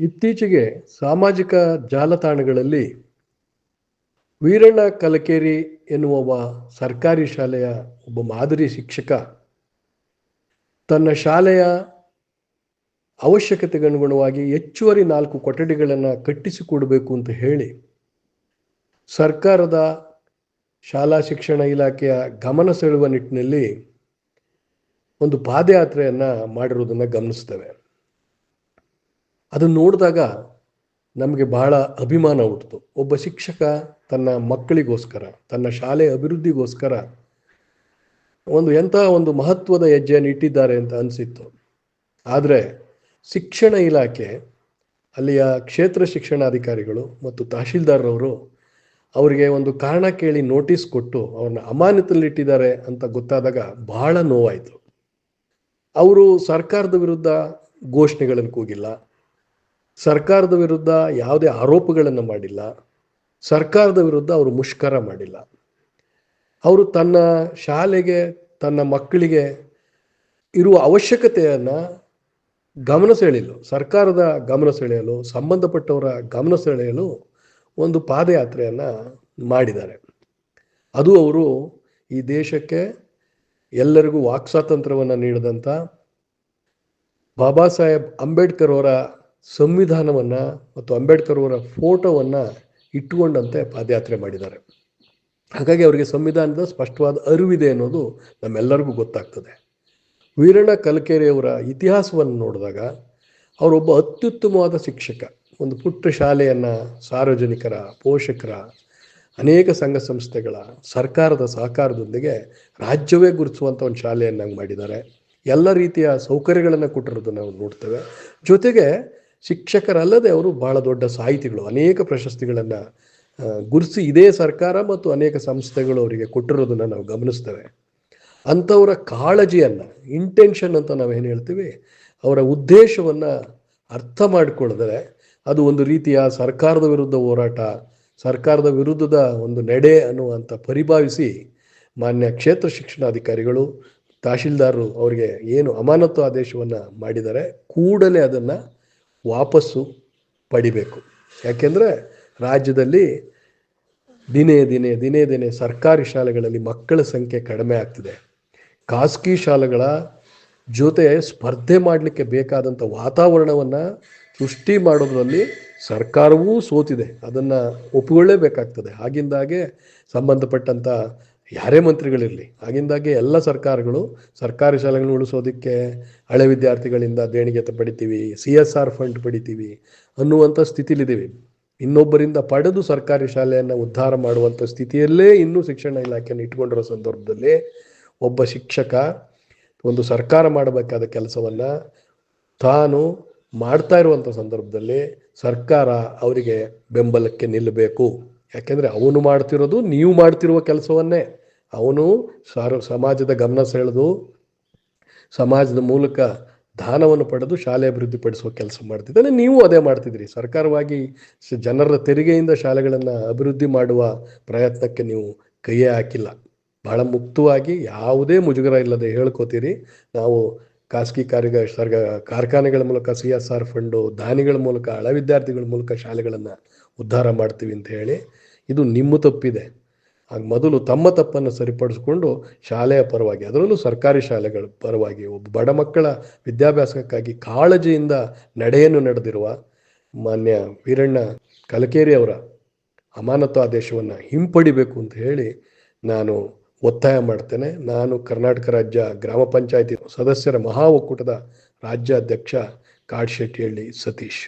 ಇತ್ತೀಚೆಗೆ ಸಾಮಾಜಿಕ ಜಾಲತಾಣಗಳಲ್ಲಿ ವೀರಣ್ಣ ಕಲಕೇರಿ ಎನ್ನುವ ಸರ್ಕಾರಿ ಶಾಲೆಯ ಒಬ್ಬ ಮಾದರಿ ಶಿಕ್ಷಕ ತನ್ನ ಶಾಲೆಯ ಅವಶ್ಯಕತೆಗೆ ಅನುಗುಣವಾಗಿ ಹೆಚ್ಚುವರಿ ನಾಲ್ಕು ಕೊಠಡಿಗಳನ್ನು ಕಟ್ಟಿಸಿಕೊಡಬೇಕು ಅಂತ ಹೇಳಿ ಸರ್ಕಾರದ ಶಾಲಾ ಶಿಕ್ಷಣ ಇಲಾಖೆಯ ಗಮನ ಸೆಳೆಯುವ ನಿಟ್ಟಿನಲ್ಲಿ ಒಂದು ಪಾದಯಾತ್ರೆಯನ್ನು ಮಾಡಿರೋದನ್ನು ಗಮನಿಸ್ತೇವೆ. ಅದನ್ನು ನೋಡಿದಾಗ ನಮಗೆ ಬಹಳ ಅಭಿಮಾನ ಹುಟ್ಟಿತು ಒಬ್ಬ ಶಿಕ್ಷಕ ತನ್ನ ಮಕ್ಕಳಿಗೋಸ್ಕರ, ತನ್ನ ಶಾಲೆ ಅಭಿವೃದ್ಧಿಗೋಸ್ಕರ ಒಂದು ಎಂಥ ಒಂದು ಮಹತ್ವದ ಹೆಜ್ಜೆಯನ್ನು ಇಟ್ಟಿದ್ದಾರೆ ಅಂತ ಅನಿಸಿತ್ತು. ಆದರೆ ಶಿಕ್ಷಣ ಇಲಾಖೆ, ಅಲ್ಲಿಯ ಕ್ಷೇತ್ರ ಶಿಕ್ಷಣಾಧಿಕಾರಿಗಳು ಮತ್ತು ತಹಶೀಲ್ದಾರ್ರವರು ಅವರಿಗೆ ಒಂದು ಕಾರಣ ಕೇಳಿ ನೋಟಿಸ್ ಕೊಟ್ಟು ಅವ್ರನ್ನ ಅಮಾನತಲ್ಲಿಟ್ಟಿದ್ದಾರೆ ಅಂತ ಗೊತ್ತಾದಾಗ ಬಹಳ ನೋವಾಯಿತು. ಅವರು ಸರ್ಕಾರದ ವಿರುದ್ಧ ಘೋಷಣೆಗಳನ್ನು ಕೂಗಿಲ್ಲ. ಸರ್ಕಾರದ ವಿರುದ್ಧ ಯಾವುದೇ ಆರೋಪಗಳನ್ನು ಮಾಡಿಲ್ಲ. ಸರ್ಕಾರದ ವಿರುದ್ಧ ಅವರು ಮುಷ್ಕರ ಮಾಡಿಲ್ಲ. ಅವರು ತನ್ನ ಶಾಲೆಗೆ, ತನ್ನ ಮಕ್ಕಳಿಗೆ ಇರುವ ಅವಶ್ಯಕತೆಯನ್ನು ಗಮನ ಸೆಳೆಯಲು, ಸರ್ಕಾರದ ಗಮನ ಸೆಳೆಯಲು, ಸಂಬಂಧಪಟ್ಟವರ ಗಮನ ಸೆಳೆಯಲು ಒಂದು ಪಾದಯಾತ್ರೆಯನ್ನು ಮಾಡಿದ್ದಾರೆ. ಅದು ಅವರು ಈ ದೇಶಕ್ಕೆ ಎಲ್ಲರಿಗೂ ವಾಕ್ ಸ್ವಾತಂತ್ರ್ಯವನ್ನು ನೀಡಿದಂಥ ಬಾಬಾ ಸಾಹೇಬ್ ಅಂಬೇಡ್ಕರ್ ಅವರ ಸಂವಿಧಾನವನ್ನು ಮತ್ತು ಅಂಬೇಡ್ಕರ್ ಅವರ ಫೋಟೋವನ್ನು ಇಟ್ಟುಕೊಂಡಂತೆ ಪಾದಯಾತ್ರೆ ಮಾಡಿದ್ದಾರೆ. ಹಾಗಾಗಿ ಅವರಿಗೆ ಸಂವಿಧಾನದ ಸ್ಪಷ್ಟವಾದ ಅರಿವಿದೆ ಅನ್ನೋದು ನಮ್ಮೆಲ್ಲರಿಗೂ ಗೊತ್ತಾಗ್ತದೆ. ವೀರಣ್ಣ ಕಲಕೇರಿಯವರ ಇತಿಹಾಸವನ್ನು ನೋಡಿದಾಗ ಅವರೊಬ್ಬ ಅತ್ಯುತ್ತಮವಾದ ಶಿಕ್ಷಕ, ಒಂದು ಪುಟ್ಟ ಶಾಲೆಯನ್ನು ಸಾರ್ವಜನಿಕರ, ಪೋಷಕರ, ಅನೇಕ ಸಂಘ ಸಂಸ್ಥೆಗಳ, ಸರ್ಕಾರದ ಸಹಕಾರದೊಂದಿಗೆ ರಾಜ್ಯವೇ ಗುರುತಿಸುವಂಥ ಒಂದು ಶಾಲೆಯನ್ನಾಗಿ ಮಾಡಿದ್ದಾರೆ. ಎಲ್ಲ ರೀತಿಯ ಸೌಕರ್ಯಗಳನ್ನು ಕೊಟ್ಟಿರೋದನ್ನು ನಾವು ನೋಡ್ತೇವೆ. ಜೊತೆಗೆ ಶಿಕ್ಷಕರಲ್ಲದೆ ಅವರು ಬಹಳ ದೊಡ್ಡ ಸಾಹಿತಿಗಳು, ಅನೇಕ ಪ್ರಶಸ್ತಿಗಳನ್ನು ಗುರುಸಿ ಇದೇ ಸರ್ಕಾರ ಮತ್ತು ಅನೇಕ ಸಂಸ್ಥೆಗಳು ಅವರಿಗೆ ಕೊಟ್ಟಿರೋದನ್ನು ನಾವು ಗಮನಿಸ್ತೇವೆ. ಅಂಥವರ ಕಾಳಜಿಯನ್ನು ಇಂಟೆನ್ಷನ್ ಅಂತ ನಾವು ಏನು ಹೇಳ್ತೀವಿ, ಅವರ ಉದ್ದೇಶವನ್ನು ಅರ್ಥ ಮಾಡಿಕೊಳ್ಳದರೆ ಅದು ಒಂದು ರೀತಿಯ ಸರ್ಕಾರದ ವಿರುದ್ಧ ಹೋರಾಟ, ಸರ್ಕಾರದ ವಿರುದ್ಧದ ಒಂದು ನಡೆ ಅನ್ನುವಂಥ ಪರಿಭಾವಿಸಿ ಮಾನ್ಯ ಕ್ಷೇತ್ರ ಶಿಕ್ಷಣಾಧಿಕಾರಿಗಳು, ತಹಶೀಲ್ದಾರರು ಅವರಿಗೆ ಏನು ಅಮಾನತು ಆದೇಶವನ್ನು ಮಾಡಿದ್ದಾರೆ ಕೂಡಲೇ ಅದನ್ನು ವಾಪಸ್ಸು ಪಡಿಬೇಕು. ಯಾಕೆಂದರೆ ರಾಜ್ಯದಲ್ಲಿ ದಿನೇ ದಿನೇ ದಿನೇ ದಿನೇ ಸರ್ಕಾರಿ ಶಾಲೆಗಳಲ್ಲಿ ಮಕ್ಕಳ ಸಂಖ್ಯೆ ಕಡಿಮೆ ಆಗ್ತಿದೆ. ಖಾಸಗಿ ಶಾಲೆಗಳ ಜೊತೆ ಸ್ಪರ್ಧೆ ಮಾಡಲಿಕ್ಕೆ ಬೇಕಾದಂಥ ವಾತಾವರಣವನ್ನು ಸೃಷ್ಟಿ ಮಾಡೋದ್ರಲ್ಲಿ ಸರ್ಕಾರವೂ ಸೋತಿದೆ. ಅದನ್ನು ಒಪ್ಪಿಕೊಳ್ಳೇಬೇಕಾಗ್ತದೆ. ಆಗಿಂದಾಗೆ ಸಂಬಂಧಪಟ್ಟಂಥ ಯಾರೇ ಮಂತ್ರಿಗಳಿರಲಿ, ಆಗಿಂದಾಗೆ ಎಲ್ಲ ಸರ್ಕಾರಗಳು ಸರ್ಕಾರಿ ಶಾಲೆಗಳನ್ನು ಉಳಿಸೋದಕ್ಕೆ ಹಳೆ ವಿದ್ಯಾರ್ಥಿಗಳಿಂದ ದೇಣಿಗೆ ಪಡಿತೀವಿ, ಸಿ ಎಸ್ ಆರ್ ಫಂಡ್ ಪಡಿತೀವಿ ಅನ್ನುವಂಥ ಸ್ಥಿತಿಲಿದ್ದೀವಿ. ಇನ್ನೊಬ್ಬರಿಂದ ಪಡೆದು ಸರ್ಕಾರಿ ಶಾಲೆಯನ್ನು ಉದ್ಧಾರ ಮಾಡುವಂಥ ಸ್ಥಿತಿಯಲ್ಲೇ ಇನ್ನೂ ಶಿಕ್ಷಣ ಇಲಾಖೆಯನ್ನು ಇಟ್ಕೊಂಡಿರೋ ಸಂದರ್ಭದಲ್ಲಿ ಒಬ್ಬ ಶಿಕ್ಷಕ ಒಂದು ಸರ್ಕಾರ ಮಾಡಬೇಕಾದ ಕೆಲಸವನ್ನು ತಾನು ಮಾಡ್ತಾ ಇರುವಂಥ ಸಂದರ್ಭದಲ್ಲಿ ಸರ್ಕಾರ ಅವರಿಗೆ ಬೆಂಬಲಕ್ಕೆ ನಿಲ್ಲಬೇಕು. ಯಾಕೆಂದರೆ ಅವನು ಮಾಡ್ತಿರೋದು, ನೀವು ಮಾಡ್ತಿರುವ ಕೆಲಸವನ್ನೇ. ಅವನು ಸಾರ್, ಸಮಾಜದ ಗಮನ ಸೆಳೆದು, ಸಮಾಜದ ಮೂಲಕ ದಾನವನ್ನು ಪಡೆದು ಶಾಲೆ ಅಭಿವೃದ್ಧಿಪಡಿಸುವ ಕೆಲಸ ಮಾಡ್ತಿದ್ದಾನೆ. ನೀವು ಅದೇ ಮಾಡ್ತಿದ್ರಿ ಸರ್ಕಾರವಾಗಿ ಜನರ ತೆರಿಗೆಯಿಂದ ಶಾಲೆಗಳನ್ನು ಅಭಿವೃದ್ಧಿ ಮಾಡುವ ಪ್ರಯತ್ನಕ್ಕೆ ನೀವು ಕೈಯೇ ಹಾಕಿಲ್ಲ. ಬಹಳ ಮುಕ್ತವಾಗಿ ಯಾವುದೇ ಮುಜುಗರ ಇಲ್ಲದೆ ಹೇಳ್ಕೋತೀರಿ. ನಾವು ಖಾಸಗಿ ಕಾರ್ಯ ಸರ್ಗ, ಕಾರ್ಖಾನೆಗಳ ಮೂಲಕ, ಸಿ ಎಸ್ ಆರ್ ಫಂಡು, ದಾನಿಗಳ ಮೂಲಕ, ಹಳ ವಿದ್ಯಾರ್ಥಿಗಳ ಮೂಲಕ ಶಾಲೆಗಳನ್ನು ಉದ್ಧಾರ ಮಾಡ್ತೀವಿ ಅಂತ ಹೇಳಿ, ಇದು ನಿಮ್ಮ ತಪ್ಪಿದೆ. ಆಗ ಮೊದಲು ತಮ್ಮ ತಪ್ಪನ್ನು ಸರಿಪಡಿಸಿಕೊಂಡು ಶಾಲೆಯ ಪರವಾಗಿ, ಅದರಲ್ಲೂ ಸರ್ಕಾರಿ ಶಾಲೆಗಳ ಪರವಾಗಿ ಒಬ್ಬ ಬಡ ಮಕ್ಕಳ ವಿದ್ಯಾಭ್ಯಾಸಕ್ಕಾಗಿ ಕಾಳಜಿಯಿಂದ ನಡೆಯನ್ನು ನಡೆದಿರುವ ಮಾನ್ಯ ವೀರಣ್ಣ ಕಲಕೇರಿ ಅವರ ಅಮಾನತು ಆದೇಶವನ್ನು ಹಿಂಪಡಿಬೇಕು ಅಂತ ಹೇಳಿ ನಾನು ಒತ್ತಾಯ ಮಾಡ್ತೇನೆ. ನಾನು ಕರ್ನಾಟಕ ರಾಜ್ಯ ಗ್ರಾಮ ಪಂಚಾಯತಿ ಸದಸ್ಯರ ಮಹಾ ಒಕ್ಕೂಟದ ರಾಜ್ಯಾಧ್ಯಕ್ಷ ಕಾಡ್ಶೆಟ್ಟಿಹಳ್ಳಿ ಸತೀಶ್.